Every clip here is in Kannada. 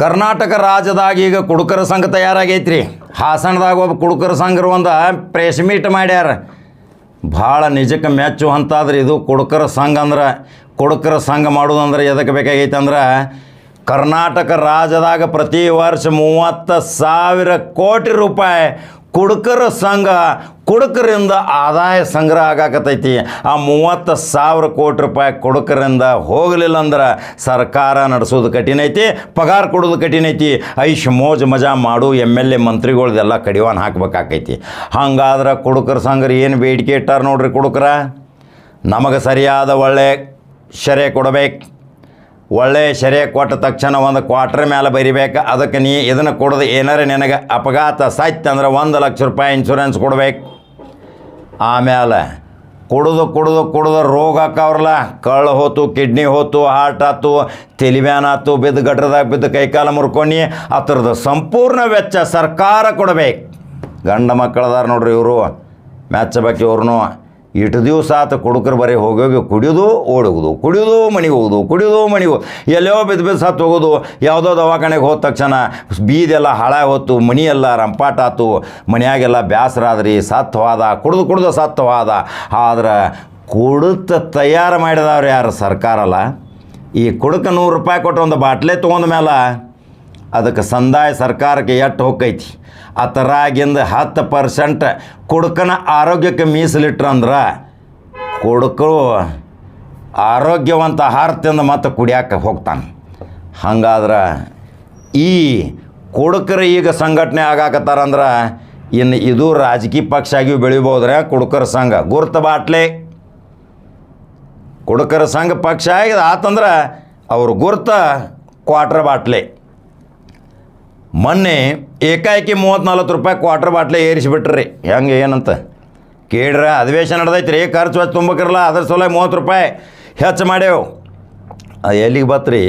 ಕರ್ನಾಟಕ ರಾಜ್ಯದಾಗ ಈಗ ಕುಡುಕರ ಸಂಘ ತಯಾರಾಗೈತ್ರಿ. ಹಾಸನದಾಗ ಒಬ್ಬ ಕುಡುಕರ ಸಂಘರು ಒಂದು ಪ್ರೆಸ್ ಮೀಟ್ ಮಾಡ್ಯಾರ. ಭಾಳ ನಿಜಕ್ಕೆ ಮೆಚ್ಚು ಅಂತಾದ್ರೆ ಇದು ಕುಡುಕರ ಸಂಘ ಅಂದ್ರೆ, ಕುಡುಕರ ಸಂಘ ಮಾಡೋದಂದ್ರೆ ಎದಕ್ಕೆ ಬೇಕಾಗೈತೆ ಅಂದ್ರೆ, ಕರ್ನಾಟಕ ರಾಜ್ಯದಾಗ ಪ್ರತಿ ವರ್ಷ ಮೂವತ್ತು ಸಾವಿರ ಕೋಟಿ ರೂಪಾಯಿ ಕುಡುಕರ ಸಂಘ ಕುಡುಕರಿಂದ ಆದಾಯ ಸಂಗ್ರಹ ಆಗಾಕತೈತಿ ಆ ಮೂವತ್ತು ಸಾವಿರ ಕೋಟಿ ರೂಪಾಯಿ ಕುಡುಕರಿಂದ ಹೋಗಲಿಲ್ಲ ಅಂದ್ರೆ ಸರ್ಕಾರ ನಡೆಸೋದು ಕಠಿಣ ಐತಿ, ಪಗಾರ ಕೊಡೋದು ಕಠಿಣ ಐತಿ. ಐಶ್ ಮೋಜ್ ಮಜಾ ಮಾಡು, ಎಂ ಎಲ್ ಎ ಮಂತ್ರಿಗಳ್ದೆಲ್ಲ ಕಡಿವಾನ ಹಾಕ್ಬೇಕಾಕೈತಿ. ಹಂಗಾದ್ರೆ ಕುಡುಕರ ಸಂಘರು ಏನು ಬೇಡಿಕೆ ಇಟ್ಟಾರ ನೋಡ್ರಿ ಕುಡುಕರ? ನಮಗೆ ಸರಿಯಾದ ಒಳ್ಳೆ ಶರೆ ಕೊಡಬೇಕು. ಒಳ್ಳೆ ಶರೀರ ಕೊಟ್ಟ ತಕ್ಷಣ ಒಂದು ಕ್ವಾರ್ಟರ್ ಮೇಲೆ ಬರಿಬೇಕು. ಅದಕ್ಕೆ ನೀ ಇದನ್ನು ಕೊಡೋದು ಏನಾರ ನಿನಗೆ ಅಪಘಾತ ಸಾಯ್ತು ಅಂದ್ರೆ ಒಂದು ಲಕ್ಷ ರೂಪಾಯಿ ಇನ್ಶೂರೆನ್ಸ್ ಕೊಡ್ಬೇಕು. ಆಮೇಲೆ ಕುಡಿದು ಕುಡಿದು ಕುಡಿದು ರೋಗ ಹಾಕವ್ರಲ್ಲ ಕಳ್ಳು ಹೋತು ಕಿಡ್ನಿ ಹೋತು ಹಾರ್ಟ್ ಆತು ತೆಲಿಬ್ಯಾನ್ ಆತು, ಬಿದ್ದು ಗಟ್ರದಾಗ ಬಿದ್ದು ಕೈಕಾಲ ಮುರ್ಕೊಂಡು ಅದ್ರದ್ದು ಸಂಪೂರ್ಣ ವೆಚ್ಚ ಸರ್ಕಾರ ಕೊಡಬೇಕು. ಗಂಡ ಮಕ್ಕಳದಾರ ನೋಡ್ರಿ ಇವರು. ಮೆಚ್ಚಬೇಕು ಇವ್ರನ್ನೂ ಇಟ್ಟು ದಿವಸ ಆತ ಕುಡುಕರು ಬರೀ ಹೋಗೋಗಿ ಕುಡಿಯೋದು ಓಡೋಗೋದು ಕುಡಿಯೋದು ಮನೆಗೆ ಹೋಗೋದು ಕುಡಿಯೋದು ಮನೆಗೆ ಹೋಗೋದು ಎಲ್ಲೋ ಬಿದ್ದು ಬಿದ್ದು ಸತ್ತು ಹೋಗೋದು ಯಾವುದೋ ದವಾಖಾನೆಗೆ ಹೋದ ತಕ್ಷಣ ಬೀದೆಲ್ಲ ಹಾಳಾಗಿ ಹೋತು ಮನಿ ಎಲ್ಲ ರಂಪಾಟ ಆತು, ಮನ್ಯಾಗೆಲ್ಲ ಬ್ಯಾಸರಾದ್ರಿ ಸತ್ವಾದ, ಕುಡ್ದು ಕುಡ್ದು ಸತ್ವಾದ. ಆದ್ರೆ ಕುಡುತ್ತ ತಯಾರು ಮಾಡಿದವ್ರು ಯಾರು ಸರ್ಕಾರ ಅಲ್ಲ ಈ ಕುಡುಕ ನೂರು ರೂಪಾಯಿ ಕೊಟ್ಟು ಒಂದು ಬಾಟ್ಲೆ ತೊಗೊಂಡ ಮೇಲೆ ಅದಕ್ಕೆ ಸಂದಾಯ ಸರ್ಕಾರಕ್ಕೆ ಎಟ್ಟು ಹೋಗೈತಿ ಅದರಾಗಿಂದ ಹತ್ತು ಪರ್ಸೆಂಟ್ ಕುಡುಕನ ಆರೋಗ್ಯಕ್ಕೆ ಮೀಸಲಿಟ್ರಂದ್ರೆ ಕುಡುಕರು ಆರೋಗ್ಯವಂತ ಆಹಾರ ತಿಂದು ಮತ್ತೆ ಕುಡಿಯಾಕೆ ಹೋಗ್ತಾನೆ. ಹಂಗಾದ್ರೆ ಈ ಕುಡುಕರು ಈಗ ಸಂಘಟನೆ ಆಗಾಕತ್ತಾರಂದ್ರೆ ಇನ್ನು ಇದು ರಾಜಕೀಯ ಪಕ್ಷ ಆಗಿ ಬೆಳಿಬೋದ್ರೆ ಕುಡುಕರ ಸಂಘ. ಗುರ್ತ ಬಾಟ್ಲೆ. ಕುಡುಕರ ಸಂಘ ಪಕ್ಷ ಆಗಿದೆ ಆತಂದ್ರೆ ಅವ್ರ ಗುರ್ತ ಕ್ವಾರ್ಟರ್ ಬಾಟ್ಲೆ. ಮೊನ್ನೆ ಏಕಾಏಕಿ ಮೂವತ್ತ್ನಾಲ್ಕು ರೂಪಾಯಿ ಕ್ವಾರ್ಟರ್ ಬಾಟ್ಲೆ ಏರಿಸಿಬಿಟ್ರಿ. ಹೆಂಗೆ ಏನಂತ? ಕೇಳ್ರ, ಅಧಿವೇಶನ ನಡೆದೈತೆ ರೀ, ಖರ್ಚು ವೆಚ್ಚ ತುಂಬಕ್ಕಿರಲ್ಲ ಅದ್ರ ಸಲ ಮೂವತ್ತು ರೂಪಾಯಿ ಹೆಚ್ಚು ಮಾಡ್ಯವು. ಎಲ್ಲಿಗೆ ಬತ್ರಿ?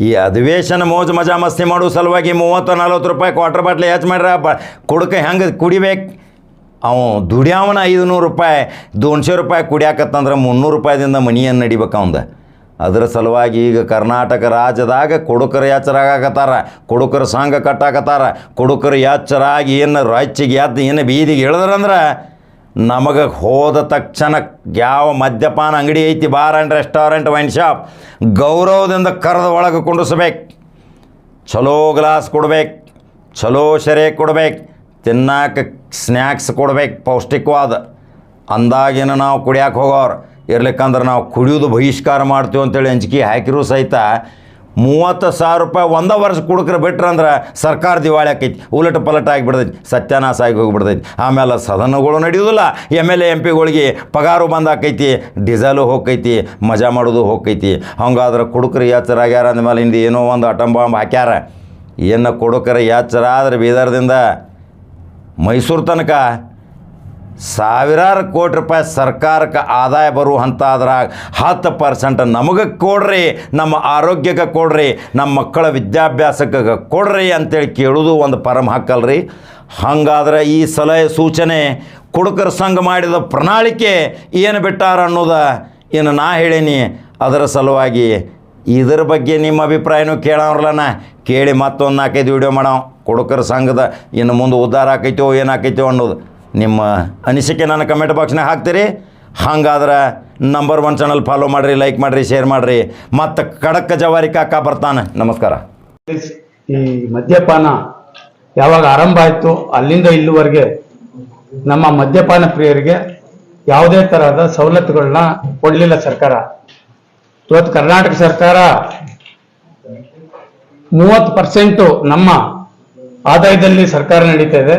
ಈ ಅಧಿವೇಶನ ಮೋಜು ಮಜಾ ಮಸ್ತಿ ಮಾಡೋ ಸಲುವಾಗಿ ಮೂವತ್ತು ನಲ್ವತ್ತು ರೂಪಾಯಿ ಕ್ವಾರ್ಟರ್ ಬಾಟ್ಲಿ ಹೆಚ್ಚು ಮಾಡ್ರ, ಬ, ಕುಡ್ಕ ಹೆಂಗೆ ಕುಡಿಬೇಕು? ಅವ ದುಡಿಯಾವನ ಐದುನೂರು ರೂಪಾಯಿ ದೋನ್ಶೆ ರೂಪಾಯಿ ಕುಡಿಯಾಕತ್ತಂದ್ರೆ ಮುನ್ನೂರು ರೂಪಾಯಿದಿಂದ ಮನಿಯನ್ನು ನಡಿಬೇಕು ಅವಂದ. ಅದರ ಸಲುವಾಗಿ ಈಗ ಕರ್ನಾಟಕ ರಾಜ್ಯದಾಗ ಕುಡುಕರು ಎಚ್ಚರಾಗಕತ್ತಾರ ಕೊಡುಕರ ಸಂಘ ಕಟ್ಟಾಕತ್ತಾರ, ಕುಡುಕರು ಎಚ್ಚರಾಗಿ ಏನು ರಾಜ್ಯಗೆ ಎದ್ದು ಏನು ಬೀದಿಗೆ ಇಳಿದ್ರಂದ್ರೆ ನಮಗೆ ಹೋದ ತಕ್ಷಣ ಯಾವ ಮದ್ಯಪಾನ ಅಂಗಡಿ ಐತಿ bar and restaurant, wine shop, ಗೌರವದಿಂದ ಕರೆದ ಒಳಗೆ ಕುಂಡಿಸ್ಬೇಕು. ಚಲೋ ಗ್ಲಾಸ್ ಕೊಡ್ಬೇಕು ಚಲೋ ಸೆರೆ ಕೊಡ್ಬೇಕು, ತಿನ್ನಾಕ ಸ್ನ್ಯಾಕ್ಸ್ ಕೊಡ್ಬೇಕು, ಪೌಷ್ಟಿಕವಾದ. ಅಂದಾಗಿನ ನಾವು ಕುಡಿಯಕ್ಕೆ ಹೋಗೋರು. ಇರ್ಲಿಕ್ಕಂದ್ರೆ ನಾವು ಕುಡಿಯೋದು ಬಹಿಷ್ಕಾರ ಮಾಡ್ತೀವಿ ಅಂತೇಳಿ ಅಂಜಿಕೆ ಹಾಕಿರೋ ಸಹಿತ ಮೂವತ್ತು ಸಾವಿರ ರೂಪಾಯಿ ಒಂದೇ ವರ್ಷ ಕುಡುಕ್ರೆ ಬಿಟ್ರಂದ್ರೆ ಸರ್ಕಾರ ದಿವಾಳಿ ಆಕೈತಿ, ಉಲಟ ಪಲಟ ಆಗಿಬಿಡ್ತೈತಿ, ಸತ್ಯಾನಾಶ ಆಗಿ ಹೋಗಿಬಿಡ್ತೈತಿ. ಆಮೇಲೆ ಸದನಗಳು ನಡೆಯೋದಿಲ್ಲ ಎಂ ಎಲ್ ಎ, ಎಂ ಪಿಗಳಿಗೆ ಪಗಾರು ಬಂದಾಕೈತಿ ಡೀಸೆಲು ಹೋಗೈತಿ ಮಜಾ ಮಾಡೋದು ಹೋಗೈತಿ ಹಂಗಾದ್ರೆ ಎಚ್ಚರ ಆಗ್ಯಾರ ಅಂದಮೇಲೆ ಹಿಂದೆ ಏನೋ ಒಂದು ಅಟಂ ಬಾಂಬ್ ಹಾಕ್ಯಾರ. ಏನು ಕುಡುಕರು ಎಚ್ಚರ ಆದ್ರೆ ಬೀದರ್ದಿಂದ ಮೈಸೂರು ತನಕ ಸಾವಿರಾರು ಕೋಟಿ ರೂಪಾಯಿ ಸರ್ಕಾರಕ್ಕೆ ಆದಾಯ ಬರುವಂಥದ್ರಾಗ ಹತ್ತು ಪರ್ಸೆಂಟ್ ನಮಗೆ ಕೊಡ್ರಿ, ನಮ್ಮ ಆರೋಗ್ಯಕ್ಕೆ ಕೊಡ್ರಿ, ನಮ್ಮ ಮಕ್ಕಳ ವಿದ್ಯಾಭ್ಯಾಸಕ್ಕೆ ಕೊಡ್ರಿ ಅಂತೇಳಿ ಕೇಳೋದು ಒಂದು ಪರಮ ಹಾಕಲ್ರಿ ಹಾಗಾದ್ರೆ ಈ ಸಲಹೆ ಸೂಚನೆ ಕುಡುಕರ ಸಂಘ ಮಾಡಿದ ಪ್ರಣಾಳಿಕೆ ಏನು ಬಿಟ್ಟಾರ ಅನ್ನೋದ ಏನು ನಾ ಹೇಳೀನಿ. ಅದರ ಸಲುವಾಗಿ ಇದರ ಬಗ್ಗೆ ನಿಮ್ಮ ಅಭಿಪ್ರಾಯನೂ ಕೇಳೋರ್ಲನ. ಕೇಳಿ ಮತ್ತೊಂದು ನಾಲ್ಕೈದು ವಿಡಿಯೋ ಮಾಡೋ ಕುಡುಕರ ಸಂಘದ ಇನ್ನು ಮುಂದೆ ಉದ್ಧಾರ ಆಕೈತೋ, ಏನಾಕೈತೋ ಅನ್ನೋದು. ನಿಮ್ಮ ಅನಿಸಿಕೆ ನನ್ನ ಕಮೆಂಟ್ ಬಾಕ್ಸ್ನಾಗ ಹಾಕ್ತೀರಿ. ಹಂಗಾದ್ರೆ ನಂಬರ್ ಒನ್ ಚಾನಲ್ ಫಾಲೋ ಮಾಡಿರಿ ಲೈಕ್ ಮಾಡಿರಿ ಶೇರ್ ಮಾಡಿರಿ. ಮತ್ತು ಖಡಕ್ ಜವಾರಿ ಕಾಕ ಬರ್ತಾನೆ. ನಮಸ್ಕಾರ. ಈ ಮದ್ಯಪಾನ ಯಾವಾಗ ಆರಂಭ ಆಯ್ತು, ಅಲ್ಲಿಂದ ಇಲ್ಲಿವರೆಗೆ ನಮ್ಮ ಮದ್ಯಪಾನ ಪ್ರಿಯರಿಗೆ ಯಾವುದೇ ತರಹದ ಸವಲತ್ತುಗಳನ್ನ ಕೊಡ್ಲಿಲ್ಲ ಸರ್ಕಾರ. ಇವತ್ತು ಕರ್ನಾಟಕ ಸರ್ಕಾರ ಮೂವತ್ತು ಪರ್ಸೆಂಟು ನಮ್ಮ ಆದಾಯದಲ್ಲಿ ಸರ್ಕಾರ ನಡೀತಾ ಇದೆ.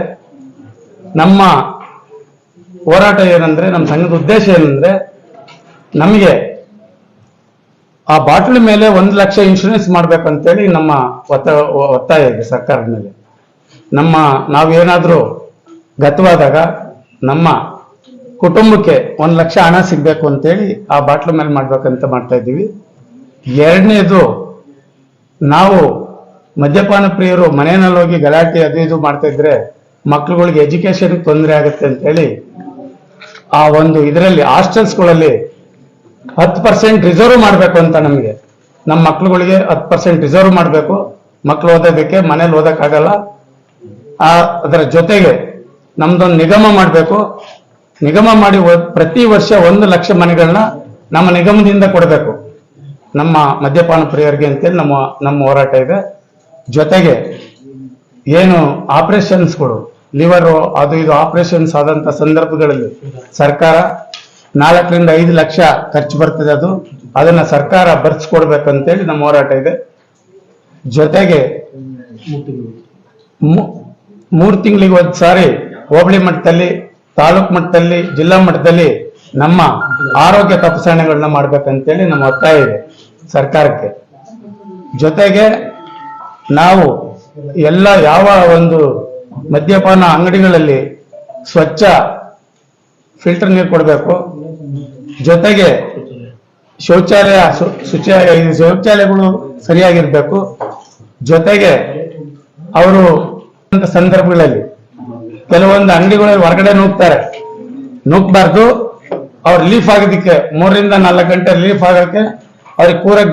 ನಮ್ಮ ಹೋರಾಟ ಏನಂದ್ರೆ, ನಮ್ಮ ಸಂಘದ ಉದ್ದೇಶ ಏನಂದ್ರೆ, ನಮಗೆ ಆ ಬಾಟಲ್ ಮೇಲೆ ಒಂದು ಲಕ್ಷ ಇನ್ಶೂರೆನ್ಸ್ ಮಾಡ್ಬೇಕಂತೇಳಿ ನಮ್ಮ ಒತ್ತ, ಒತ್ತಾಯ ಇದೆ ಸರ್ಕಾರದ ಮೇಲೆ. ನಮ್ಮ ನಾವೇನಾದ್ರೂ ಗತವಾದಾಗ ನಮ್ಮ ಕುಟುಂಬಕ್ಕೆ ಒಂದು ಲಕ್ಷ ಹಣ ಸಿಗಬೇಕು ಅಂತೇಳಿ ಆ ಬಾಟ್ಲ್ ಮೇಲೆ ಮಾಡ್ಬೇಕಂತ ಮಾಡ್ತಾ ಇದ್ದೀವಿ. ಎರಡನೇದು, ನಾವು ಮದ್ಯಪಾನ ಪ್ರಿಯರು ಮನೆಯಲ್ಲಿ ಹೋಗಿ ಗಲಾಟೆ ಅದು ಇದು ಮಾಡ್ತಾ ಇದ್ರೆ ಮಕ್ಳುಗಳಿಗೆ ಎಜುಕೇಶನ್ ತೊಂದರೆ ಆಗುತ್ತೆ ಅಂತ ಹೇಳಿ, ಆ ಒಂದು ಇದರಲ್ಲಿ ಹಾಸ್ಟೆಲ್ಸ್ಗಳಲ್ಲಿ ಹತ್ತು ಪರ್ಸೆಂಟ್ ರಿಸರ್ವ್ ಮಾಡಬೇಕು ಅಂತ ನಮಗೆ. ನಮ್ಮ ಮಕ್ಳುಗಳಿಗೆ ಹತ್ತು ಪರ್ಸೆಂಟ್ ರಿಸರ್ವ್ ಮಾಡಬೇಕು. ಮಕ್ಕಳು ಓದೋದಕ್ಕೆ, ಮನೇಲಿ ಓದೋಕ್ಕಾಗಲ್ಲ. ಆ, ಅದರ ಜೊತೆಗೆ ನಮ್ದೊಂದು ನಿಗಮ ಮಾಡಬೇಕು. ನಿಗಮ ಮಾಡಿ ಪ್ರತಿ ವರ್ಷ ಒಂದು ಲಕ್ಷ ಮನೆಗಳನ್ನ ನಮ್ಮ ನಿಗಮದಿಂದ ಕೊಡಬೇಕು. ನಮ್ಮ ಮದ್ಯಪಾನ ಪ್ರಿಯರಿಗೆ ಅಂತೇಳಿ ನಮ್ಮ ನಮ್ಮ ಹೋರಾಟ ಇದೆ. ಜೊತೆಗೆ ಏನು ಆಪರೇಷನ್ಸ್ಗಳು ಲಿವರ್, ಅದು ಇದು ಆಪರೇಷನ್ಸ್ ಆದಂತ ಸಂದರ್ಭಗಳಲ್ಲಿ ಸರ್ಕಾರ ನಾಲ್ಕರಿಂದ ಐದು ಲಕ್ಷ ಖರ್ಚು ಬರ್ತದೆ ಅದು. ಅದನ್ನ ಸರ್ಕಾರ ಭರ್ಸ್ಕೊಡ್ಬೇಕಂತೇಳಿ ನಮ್ಮ ಹೋರಾಟ ಇದೆ. ಜೊತೆಗೆ ಮೂರು ತಿಂಗಳಿಗೆ ಒಂದು ಸಾರಿ ಹೋಬಳಿ ಮಟ್ಟದಲ್ಲಿ, ತಾಲೂಕು ಮಟ್ಟದಲ್ಲಿ, ಜಿಲ್ಲಾ ಮಟ್ಟದಲ್ಲಿ ನಮ್ಮ ಆರೋಗ್ಯ ತಪಾಸಣೆಗಳನ್ನ ಮಾಡ್ಬೇಕಂತೇಳಿ ನಮ್ಮ ಒತ್ತಾಯ ಇದೆ ಸರ್ಕಾರಕ್ಕೆ. ಜೊತೆಗೆ ನಾವು ಎಲ್ಲ ಯಾವ ಒಂದು ಮದ್ಯಪಾನ ಅಂಗಡಿಗಳಲ್ಲಿ ಸ್ವಚ್ಛ ಫಿಲ್ಟರ್ ನೀರು ಕೊಡಬೇಕು. ಜೊತೆಗೆ ಶೌಚಾಲಯ ಶುಚಿ ಶೌಚಾಲಯಗಳು ಸರಿಯಾಗಿರಬೇಕು. ಜೊತೆಗೆ ಅವರು ಸಂದರ್ಭಗಳಲ್ಲಿ ಕೆಲವೊಂದು ಅಂಗಡಿಗಳಲ್ಲಿ ಹೊರಗಡೆ ನುಗ್ತಾರೆ. ನುಗ್ಬಾರ್ದು. ಅವ್ರು ರಿಲೀಫ್ ಆಗೋದಿಕ್ಕೆ ಮೂರರಿಂದ ನಾಲ್ಕು ಗಂಟೆ ರಿಲೀಫ್ ಆಗೋಕ್ಕೆ ಅವ್ರಿಗೆ ಕೂರಕ್ಕೆ